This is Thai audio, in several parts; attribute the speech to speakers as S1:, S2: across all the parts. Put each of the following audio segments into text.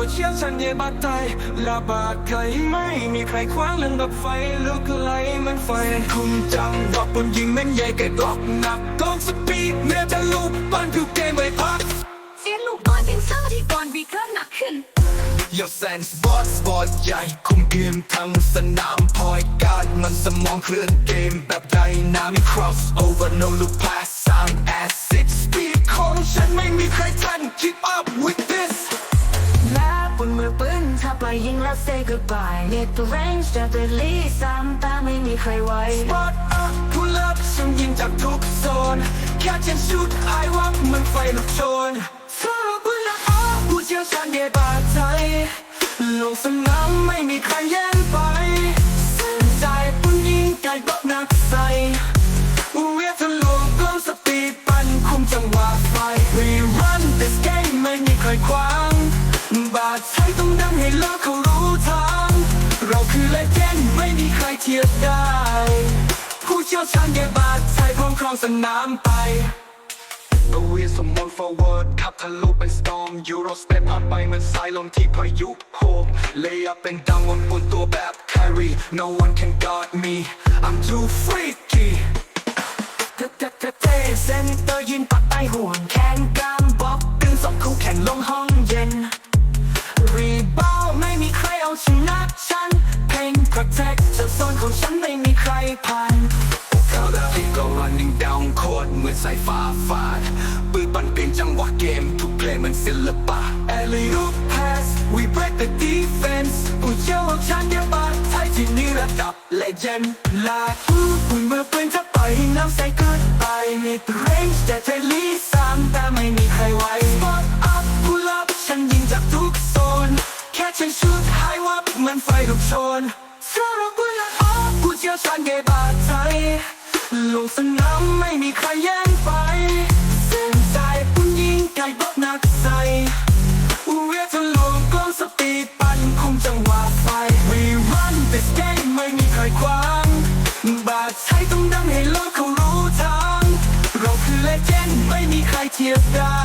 S1: ผู้เชี่ยวชาญเยบาดใจระบาดใครไม่มีใครคว้างเรื่องดับไฟลุกไหลเหมันไฟคุณจังดอกบนยิงแม่นใหญ่แก่ดอกหนักกองสปีดเมื่อจะลูกบ้านคือเกมไว้พัก
S2: เสียงลูกบอลเป็นเซอร์ที่บอลวีเกิลหนักขึ้น
S1: ยกแซนสปอร์ตสปอร์ตใหญ่ คุมเกมทั้งสนามพอยการดมันสมองเคลื่อนเกมแบบไดนามิ cross over no loop pass สร้าง
S2: ยยิงแล้ว say goodbye Need the range จะเป็นลีซ้ำตาไม่มีใครไว้
S1: spot up pull up ฉันยิงจากทุกโซน catch and shoot ไอ้วับมันไฟลุกโชน Fire pull up ผู้เชี่ยวชาญเดบาดใจลงสนามไม่มีใครแย่ง บาดใช้ต้องดังให้โลกเขารู้ทาง เราคือเลเจนด์ไม่มีใครเทียบได้ ผู้เชี่ยวชาญแก่บาดใช้พร้อมครองสนามไป The wheels of one forward ขับทะลุเป็น storm Euro step ผ่านไปเหมือนสายลมที่พายุโหม Lay up and down บนบนตัวแบบ carry No one can guard me I'm too freaky เทเทเทเทเซนเตอร์ยืนปักใต้ห่วงแขนกล้ามบ็อกดึงศพคู่แข่งลงห้อง จากโซนของฉันไม่มีใครผ่านก้าวแล้วที่ก็ running down court เหมือนสายฟ้าฟาดปืนปั่นเปลี่ยนจังหวะเกม ทุกเพลงมันศิลปะ Alley oop pass we break the defense ผู้เชี่ยวชาญเดียบาดไทยที่นี่ระดับ legend ลาคู่คุณเมื่อปืนจะปล่อยน้ำใส่เกินไป mid range แต่เทลีสามแต่ไม่มีใครไหว spot up pull up ฉันยิงจากทุกโซน แค่ฉันชุดหายวับมันไฟลุกโชน สารบุญละออผู้เชี่ยวชาญเกบาดใจลงสนามไม่มีใครแย่งไปเส้นใจปุ่นยิงไก่บอกนักใส่เวียทะลวงกล้องสปีดปั่นคุมจังหวะไฟ We run this game ไม่มีใครขวางบาดใช้ต้องดังให้โลกเขารู้ทางเราคือเลเจนด์ไม่มีใครเทียบได้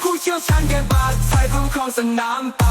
S1: ผู้เชี่ยวชาญแก่บาดใช้พร้อมครองสนามไป